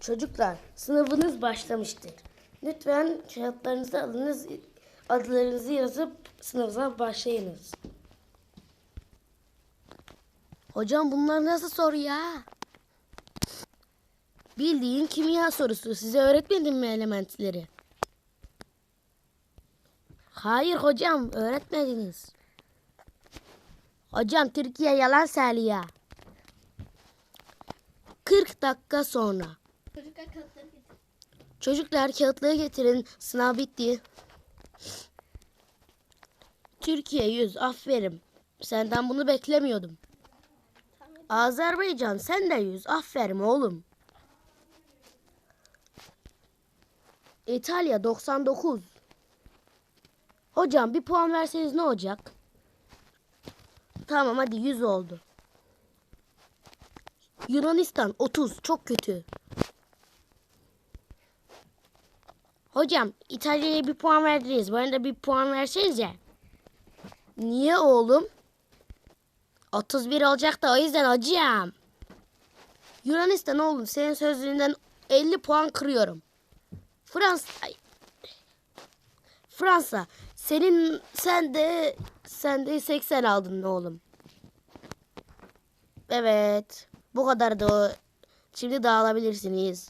Çocuklar, sınavınız başlamıştır. Lütfen kağıtlarınızı alınız, adlarınızı yazıp sınıfa başlayınız. Hocam bunlar nasıl soru ya? Bildiğin kimya sorusu. Size öğretmedim mi elementleri? Hayır hocam, öğretmediniz. Hocam Türkiye yalan söylüyor. 40 dakika sonra. Çocuklar kağıtları getir. Çocuklar kağıtları getirin. Sınav bitti. Türkiye 100. Aferin. Senden bunu beklemiyordum. Azerbaycan sen de 100. Aferin oğlum. İtalya 99. Hocam bir puan verseniz ne olacak? Tamam hadi 100 oldu. Yunanistan 30. Çok kötü. Hocam İtalya'ya bir puan verdiniz. Bana da bir puan versenize. Niye oğlum? 31 olacak da o yüzden hocam. Yunanistan oğlum senin sözlüğünden 50 puan kırıyorum. Fransa ay. Fransa senin sen de sen de 80 aldın oğlum. Evet. Bu kadar da. Şimdi dağılabilirsiniz.